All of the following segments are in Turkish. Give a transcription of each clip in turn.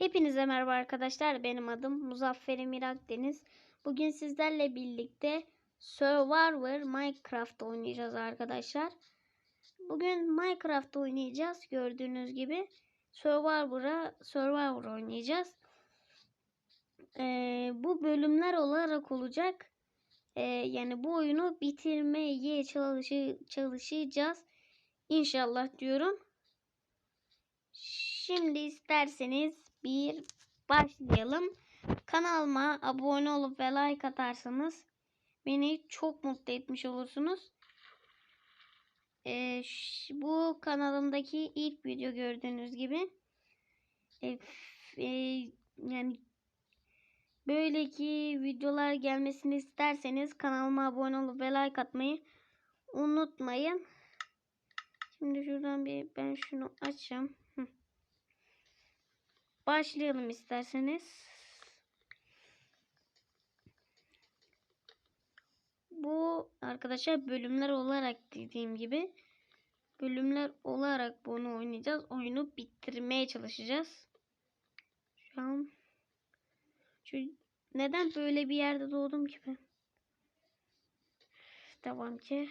Hepinize merhaba arkadaşlar. Benim adım Muzaffer Emir Akdeniz. Bugün sizlerle birlikte Survivor Minecraft oynayacağız arkadaşlar. Bugün Minecraft oynayacağız. Gördüğünüz gibi Survivor'a Survivor oynayacağız. Ee, bu bölümler olarak olacak. Ee, yani bu oyunu bitirmeye çalışı çalışacağız. İnşallah diyorum. Şimdi isterseniz bir başlayalım. Kanalıma abone olup ve like atarsanız beni çok mutlu etmiş olursunuz. Ee, bu kanalımdaki ilk video gördüğünüz gibi. F- e, yani böyleki videolar gelmesini isterseniz kanalıma abone olup ve like atmayı unutmayın. Şimdi şuradan bir ben şunu açayım. Başlayalım isterseniz. Bu arkadaşlar bölümler olarak dediğim gibi bölümler olarak bunu oynayacağız. Oyunu bitirmeye çalışacağız. Şu an şu neden böyle bir yerde doğdum ki ben? Devam ki.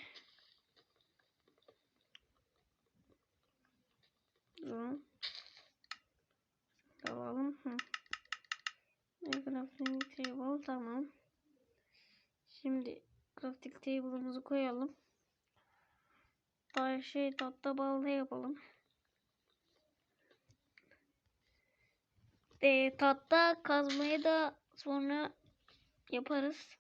Tamam. Alalım. Hı. Crafting table tamam. Şimdi crafting table'ımızı koyalım. Daha şey tatlı balda yapalım. E, tatlı kazmayı da sonra yaparız.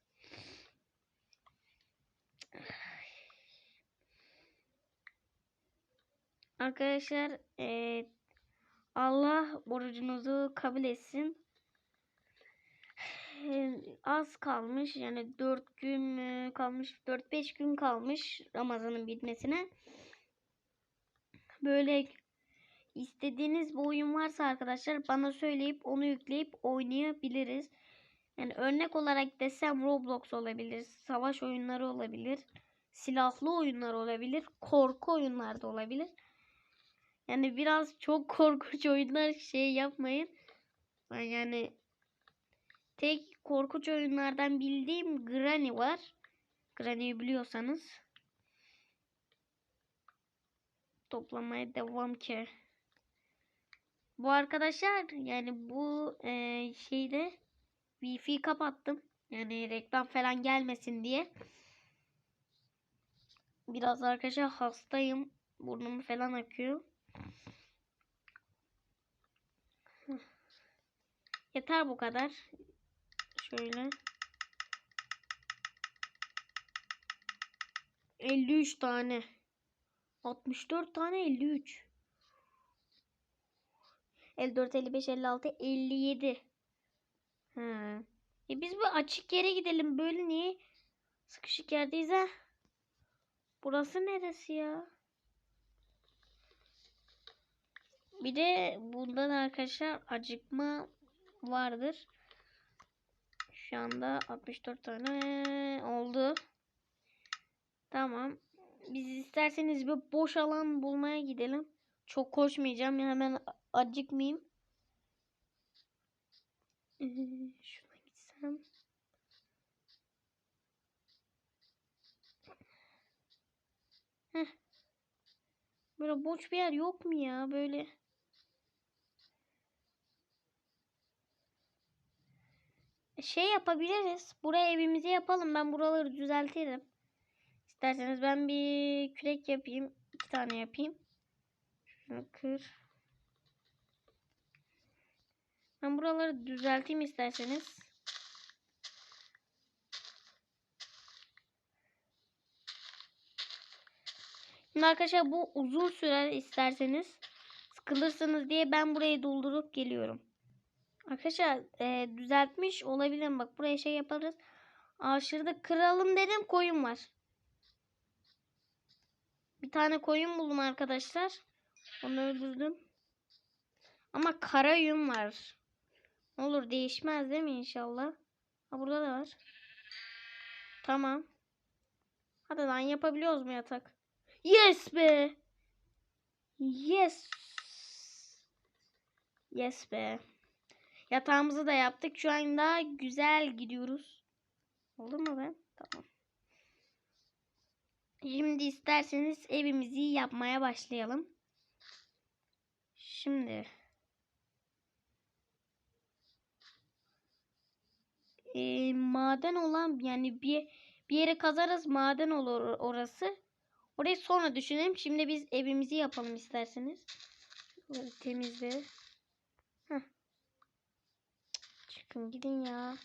Arkadaşlar e, Allah orucunuzu kabul etsin. Az kalmış yani 4 gün mü kalmış 4-5 gün kalmış Ramazan'ın bitmesine. Böyle istediğiniz bir oyun varsa arkadaşlar bana söyleyip onu yükleyip oynayabiliriz. Yani örnek olarak desem Roblox olabilir, savaş oyunları olabilir, silahlı oyunlar olabilir, korku oyunlar da olabilir. Yani biraz çok korkunç oyunlar şey yapmayın. Yani tek korkunç oyunlardan bildiğim Granny var. Granny'yi biliyorsanız. Toplamaya devam ki. Bu arkadaşlar yani bu e, şeyde Wi-Fi kapattım. Yani reklam falan gelmesin diye. Biraz arkadaşlar hastayım. Burnum falan akıyor. Yeter bu kadar. Şöyle. 53 tane. 64 tane 53. 54, 55, 56, 57. Ha. E biz bu açık yere gidelim. Böyle niye sıkışık yerdeyiz ha? Burası neresi ya? Bir de bundan arkadaşlar acıkma vardır. Şu anda 64 tane oldu. Tamam. Biz isterseniz bir boş alan bulmaya gidelim. Çok koşmayacağım. Hemen acıkmayayım. Ee, şuna gitsem. Heh. Böyle boş bir yer yok mu ya? Böyle. Şey yapabiliriz. Buraya evimizi yapalım. Ben buraları düzeltirim. İsterseniz ben bir kürek yapayım. iki tane yapayım. Şunu kır. Ben buraları düzelteyim isterseniz. Şimdi arkadaşlar bu uzun sürer isterseniz. Sıkılırsınız diye ben burayı doldurup geliyorum. Arkadaşlar e, düzeltmiş olabilirim. Bak buraya şey yaparız. Ağaçları kıralım dedim koyun var. Bir tane koyun buldum arkadaşlar. Onu öldürdüm. Ama kara yün var. Ne olur değişmez değil mi inşallah? Ha burada da var. Tamam. Hadi lan yapabiliyoruz mu yatak? Yes be. Yes. Yes be. Yatağımızı da yaptık. Şu anda güzel gidiyoruz. Oldu mu ben? Tamam. Şimdi isterseniz evimizi yapmaya başlayalım. Şimdi e, maden olan yani bir bir yere kazarız maden olur orası. Orayı sonra düşünelim. Şimdi biz evimizi yapalım isterseniz. Temizle. Heh. Çıkın gidin ya.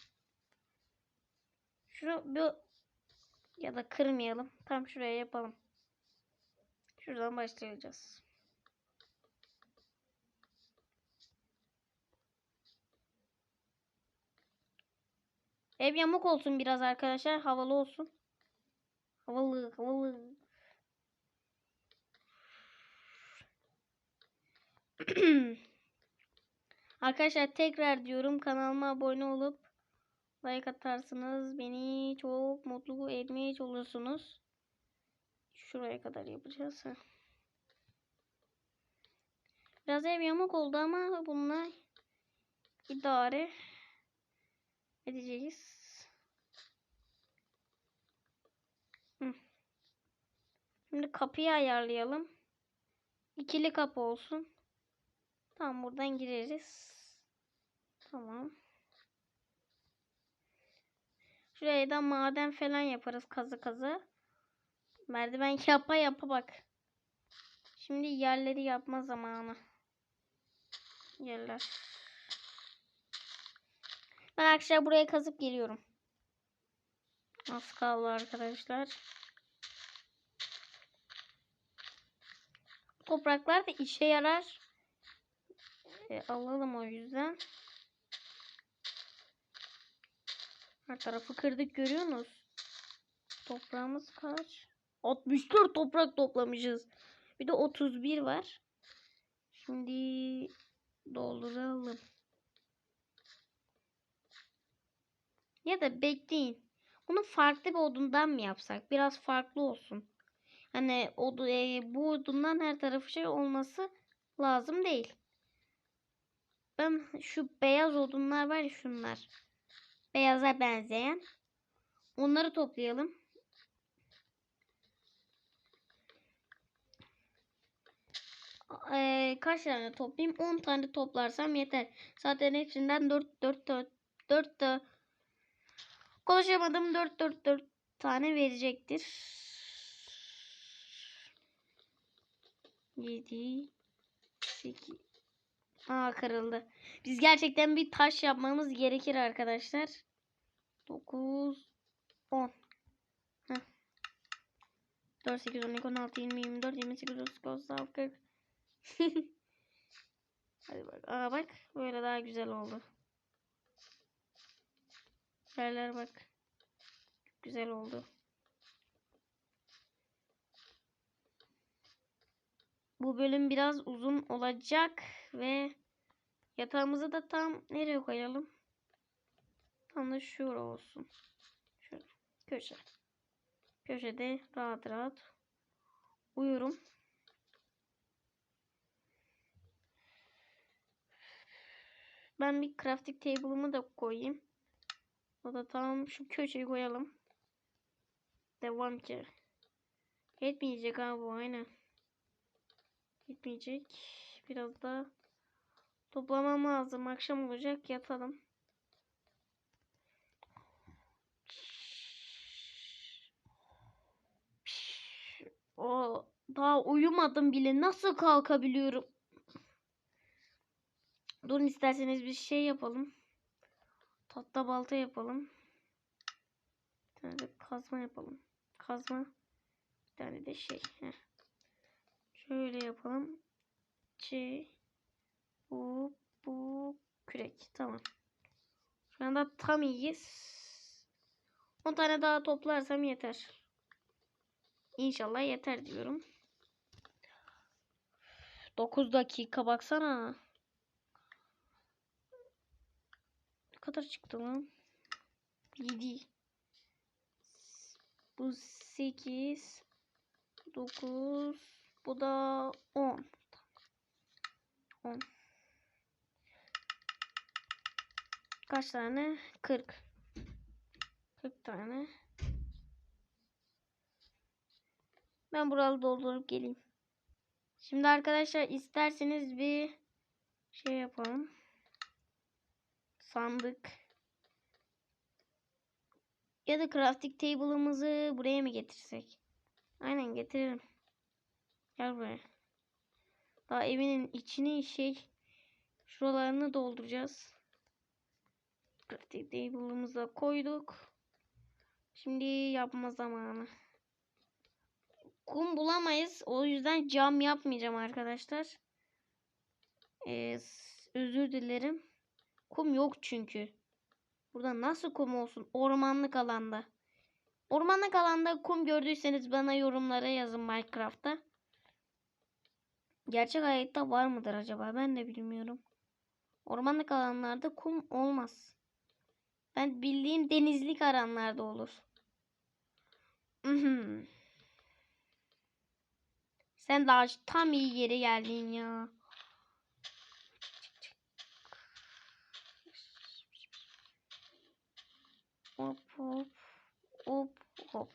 Şunu bir ya da kırmayalım. Tam şuraya yapalım. Şuradan başlayacağız. Ev yamuk olsun biraz arkadaşlar. Havalı olsun. Havalı, havalı. arkadaşlar tekrar diyorum kanalıma abone olup like atarsınız. Beni çok mutlu etmeye olursunuz. Şuraya kadar yapacağız. Biraz ev yamuk oldu ama bununla idare edeceğiz. Şimdi kapıyı ayarlayalım. İkili kapı olsun. Tamam buradan gireriz. Tamam. Şuraya da maden falan yaparız kazı kazı. Merdiven yapa yapa bak. Şimdi yerleri yapma zamanı. Yerler. Ben arkadaşlar buraya kazıp geliyorum. Az kaldı arkadaşlar. Topraklar da işe yarar. E, alalım o yüzden. Her tarafı kırdık görüyorsunuz. Toprağımız kaç? 64 toprak toplamışız. Bir de 31 var. Şimdi dolduralım. Ya da bekleyin. Bunu farklı bir odundan mı yapsak? Biraz farklı olsun. Hani odu, e, bu odundan her tarafı şey olması lazım değil. Ben şu beyaz odunlar var ya şunlar. Beyaza benzeyen. Onları toplayalım. Ee, kaç tane toplayayım? 10 tane toplarsam yeter. Zaten hepsinden 4 4 4 4 4 Konuşamadım 4 4 4 tane verecektir. 7 8 Aa kırıldı. Biz gerçekten bir taş yapmamız gerekir arkadaşlar. 9 10 Heh. 4 8 12 16 20 24 28 30 39 40 Hadi bak. Aa bak böyle daha güzel oldu. Yerler bak. Güzel oldu. Bu bölüm biraz uzun olacak ve yatağımızı da tam nereye koyalım? Tam da şurada olsun. Şöyle köşe. Köşede rahat rahat uyurum. Ben bir crafting table'ımı da koyayım. O da tam şu köşeyi koyalım. Devam ki. Yetmeyecek abi bu aynen. Yetmeyecek. Biraz da toplamam lazım. Akşam olacak yatalım. O daha uyumadım bile nasıl kalkabiliyorum? Durun isterseniz bir şey yapalım. Tatlı balta yapalım. Bir tane de kazma yapalım. Kazma. Bir tane de şey. Heh. Şöyle yapalım. Şey. Bu. Bu. Kürek. Tamam. Şu anda tam iyiyiz. 10 tane daha toplarsam yeter. İnşallah yeter diyorum. 9 dakika baksana. Ne kadar çıktı lan? 7 Bu 8 9 Bu da 10 10 Kaç tane? 40. 40 tane. Ben buralı doldurup geleyim. Şimdi arkadaşlar isterseniz bir şey yapalım. Sandık. Ya da crafting table'ımızı buraya mı getirsek? Aynen getiririm. Gel buraya. Daha evinin içini şey şuralarını dolduracağız. Crafting table'ımıza koyduk. Şimdi yapma zamanı. Kum bulamayız. O yüzden cam yapmayacağım arkadaşlar. Ee, özür dilerim. Kum yok çünkü. Burada nasıl kum olsun? Ormanlık alanda. Ormanlık alanda kum gördüyseniz bana yorumlara yazın Minecraft'ta. Gerçek hayatta var mıdır acaba? Ben de bilmiyorum. Ormanlık alanlarda kum olmaz. Ben bildiğim denizlik alanlarda olur. Sen daha tam iyi yere geldin ya. Hop hop hop hop.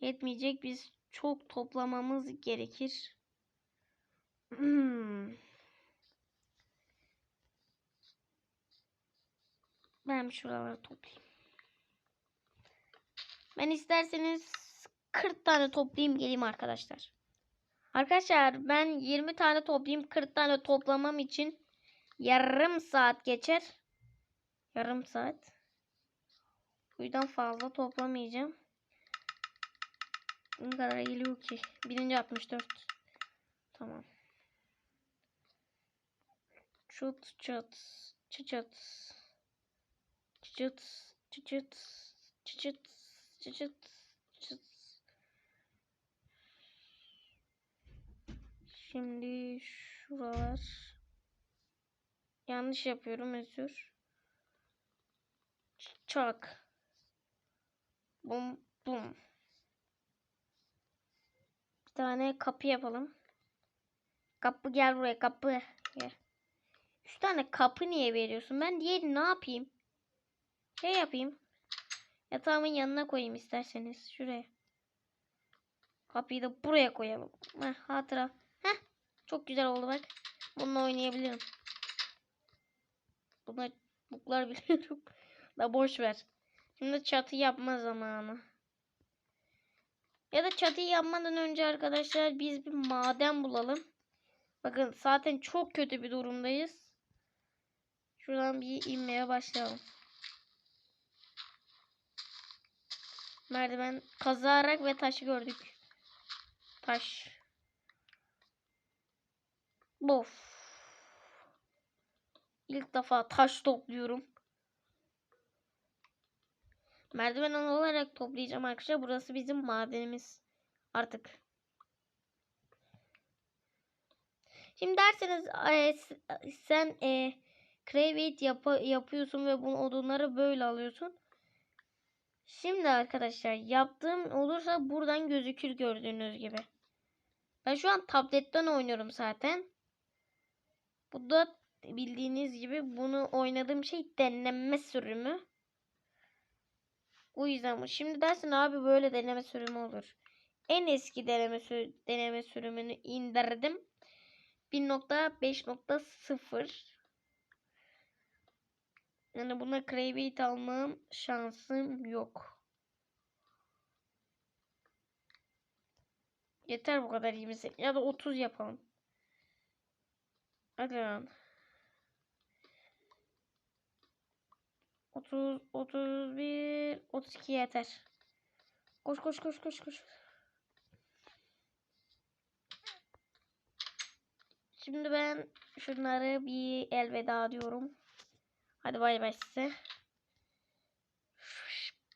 Yetmeyecek biz çok toplamamız gerekir. Hmm. Ben şuraları toplayayım. Ben isterseniz 40 tane toplayayım geleyim arkadaşlar. Arkadaşlar ben 20 tane toplayayım 40 tane toplamam için yarım saat geçer. Yarım saat. Bu fazla toplamayacağım. Ne kadar geliyor ki? Birinci 64. Tamam. Çut çut. Çıt çıt. Çıt çıt. Çıt çıt. Çıt çıt. Çıt. Şimdi şuralar yanlış yapıyorum özür. Çak. Bum bum. Bir tane kapı yapalım. Kapı gel buraya kapı. Gel. Üç tane kapı niye veriyorsun? Ben diğeri ne yapayım? Şey yapayım. Yatağımın yanına koyayım isterseniz. Şuraya. Kapıyı da buraya koyalım. Heh, hatıra. Heh. Çok güzel oldu bak. Bununla oynayabilirim. Buna buklar biliyorum. da boş ver. Şimdi çatı yapma zamanı. Ya da çatıyı yapmadan önce arkadaşlar biz bir maden bulalım. Bakın zaten çok kötü bir durumdayız. Şuradan bir inmeye başlayalım. Merdiven kazarak ve taşı gördük. Taş. Bof. İlk defa taş topluyorum. Merdiven olarak toplayacağım arkadaşlar. Burası bizim madenimiz. Artık. Şimdi derseniz e, sen e, create yap yapıyorsun ve bu odunları böyle alıyorsun. Şimdi arkadaşlar yaptığım olursa buradan gözükür gördüğünüz gibi. Ben şu an tabletten oynuyorum zaten. Bu da bildiğiniz gibi bunu oynadığım şey deneme sürümü. O yüzden bu. Şimdi dersin abi böyle deneme sürümü olur. En eski deneme, sür deneme sürümünü indirdim. 1.5.0 Yani buna Crave almam şansım yok. Yeter bu kadar 28 ya da 30 yapalım. Hadi lan. 30, 31, 32 yeter. Koş koş koş koş koş. Şimdi ben şunları bir elveda diyorum. Hadi bay bay size.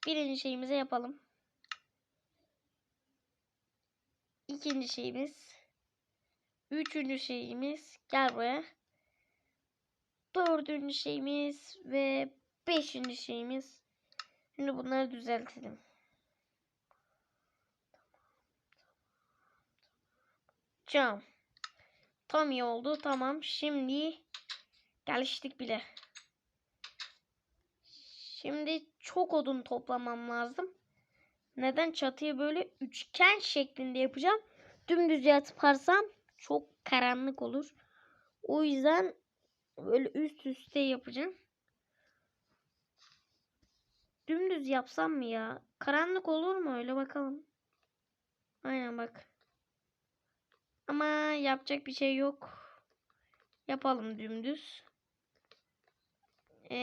Birinci şeyimizi yapalım. İkinci şeyimiz. Üçüncü şeyimiz. Gel buraya. Dördüncü şeyimiz ve beşinci şeyimiz. Şimdi bunları düzeltelim. Cam. Tam iyi oldu. Tamam. Şimdi Geliştik bile. Şimdi çok odun toplamam lazım. Neden çatıyı böyle üçgen şeklinde yapacağım? Dümdüz yaparsam çok karanlık olur. O yüzden böyle üst üste yapacağım. Dümdüz yapsam mı ya? Karanlık olur mu öyle bakalım. Aynen bak. Ama yapacak bir şey yok. Yapalım dümdüz. Ee,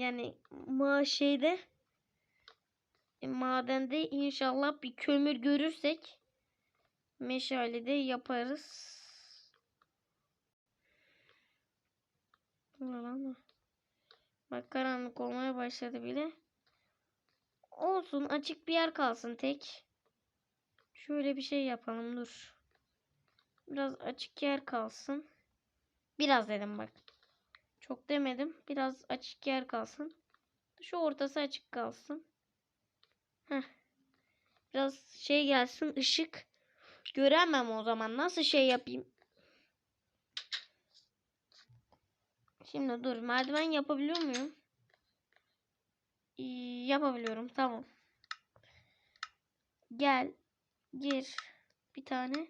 yani ma şeyde e, madende inşallah bir kömür görürsek meşale de yaparız. Bak karanlık olmaya başladı bile. Olsun açık bir yer kalsın tek. Şöyle bir şey yapalım dur. Biraz açık yer kalsın. Biraz dedim bak. Çok demedim. Biraz açık yer kalsın. Şu ortası açık kalsın. Heh. Biraz şey gelsin ışık. Göremem o zaman. Nasıl şey yapayım? Şimdi dur. Merdiven yapabiliyor muyum? Yapabiliyorum. Tamam. Gel. Gir. Bir tane.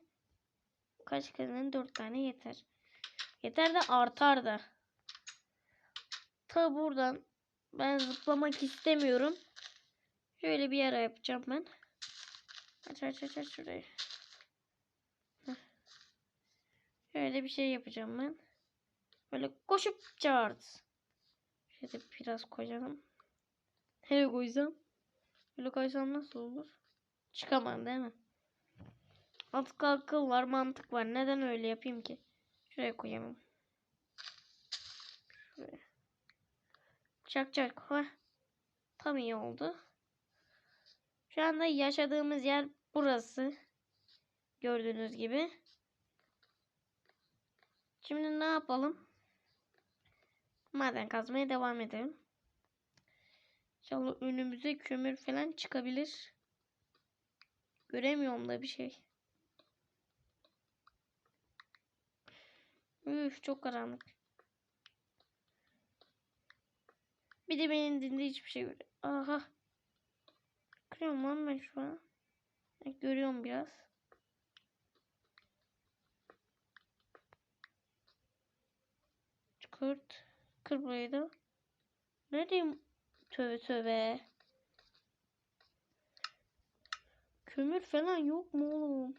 Kaç kazanın? Dört tane yeter. Yeter de artar da. Ta buradan ben zıplamak istemiyorum. Şöyle bir yere yapacağım ben. Aç aç aç aç şurayı. Şöyle bir şey yapacağım ben. Böyle koşup çağırdı. Şöyle biraz koyalım. Nereye koysam? Böyle koysam nasıl olur? Çıkamam değil mi? Artık akıl var, mantık var. Neden öyle yapayım ki? Şuraya koyamam. Şuraya. Çak çak. Ha. Tam iyi oldu. Şu anda yaşadığımız yer burası. Gördüğünüz gibi. Şimdi ne yapalım? Maden kazmaya devam edelim. İnşallah önümüze kömür falan çıkabilir. Göremiyorum da bir şey. Üf çok karanlık. Bir de benim dinde hiçbir şey görüyorum. Aha. Kırıyorum lan ben şu an. Görüyorum biraz. Çıkart. Kır burayı da. Ne diyeyim? Tövbe tövbe. Kömür falan yok mu oğlum?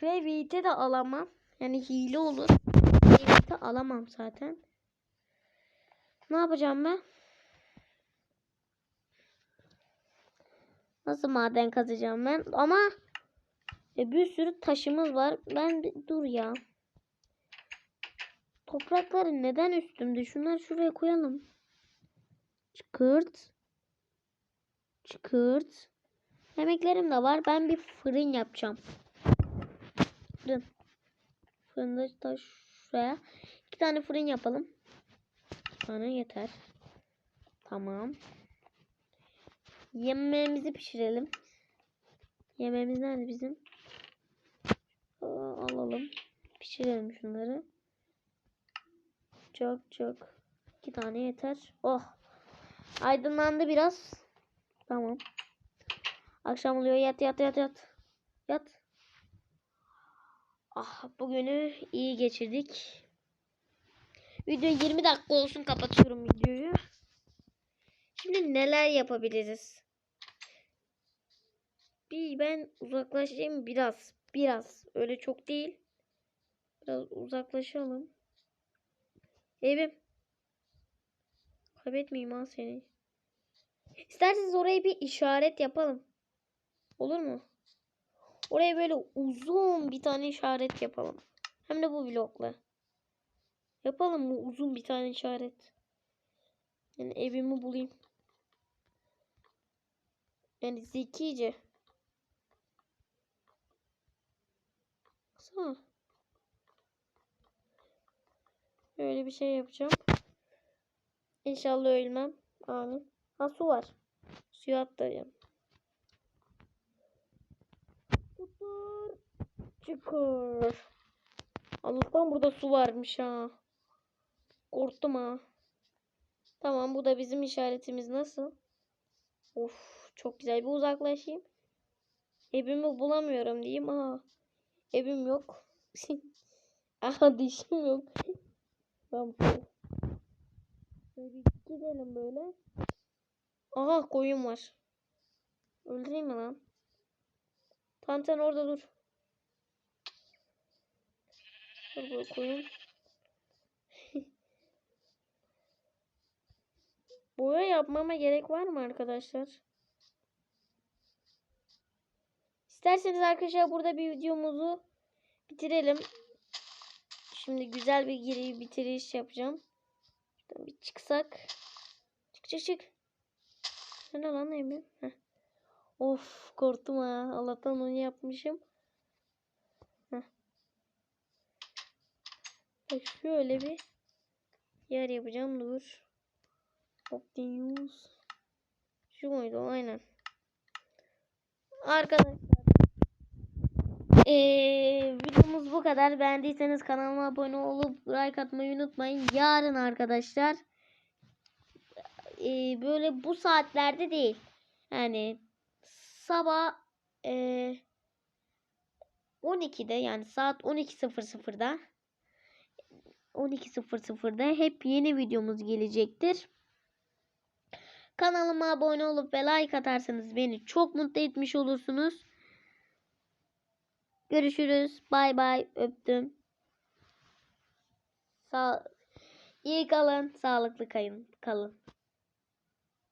Crevate'e de alamam. Yani hile olur. Crevate'e alamam zaten. Ne yapacağım ben? Nasıl maden kazacağım ben? Ama e, bir sürü taşımız var. Ben dur ya. Toprakları neden üstümde? Şunları şuraya koyalım. Çıkırt. Çıkırt. Yemeklerim de var. Ben bir fırın yapacağım. Fırın. Fırında da şuraya. İki tane fırın yapalım. Tane yeter. Tamam. Yemeğimizi pişirelim. Yemeğimiz nerede bizim? Alalım. Pişirelim şunları. Çok çok. İki tane yeter. Oh. Aydınlandı biraz. Tamam. Akşam oluyor. Yat yat yat yat. Yat. Ah bugünü iyi geçirdik. Video 20 dakika olsun kapatıyorum videoyu. Şimdi neler yapabiliriz? Bir ben uzaklaşayım biraz. Biraz. Öyle çok değil. Biraz uzaklaşalım. Evim. Kaybetmeyeyim ha seni. İsterseniz oraya bir işaret yapalım. Olur mu? Oraya böyle uzun bir tane işaret yapalım. Hem de bu blokla. Yapalım mı uzun bir tane işaret? Yani evimi bulayım. Yani zekice. Baksana. Böyle bir şey yapacağım. İnşallah ölmem. Amin. Ha su var. Suya atlayacağım. Tutur. Çıkır. Allah'tan burada su varmış ha. Korktum ha. Tamam bu da bizim işaretimiz nasıl? Of çok güzel bir uzaklaşayım. Evimi bulamıyorum diyeyim. Aa, evim yok. Aha dişim yok. Tamam. Böyle gidelim böyle. Aha koyun var. Öldüreyim mi lan? Tamam orada dur. Dur böyle koyun. Boya yapmama gerek var mı arkadaşlar? İsterseniz arkadaşlar burada bir videomuzu bitirelim. Şimdi güzel bir geri bitiriş yapacağım. Bir çıksak. Çık çık çık. Ne lan Emin? Heh. Of korktum ha. Allah'tan onu yapmışım. Heh. Bak şöyle bir yer yapacağım. Dur. Optimus. Şu muydu? Aynen. Arkadaşlar. Ee, videomuz bu kadar. Beğendiyseniz kanalıma abone olup like atmayı unutmayın. Yarın arkadaşlar. ee, böyle bu saatlerde değil. Yani sabah ee, 12'de yani saat 12.00'da 12.00'da hep yeni videomuz gelecektir. Kanalıma abone olup ve like atarsanız beni çok mutlu etmiş olursunuz. Görüşürüz. Bay bay. Öptüm. Sağ İyi kalın. Sağlıklı kalın. kalın.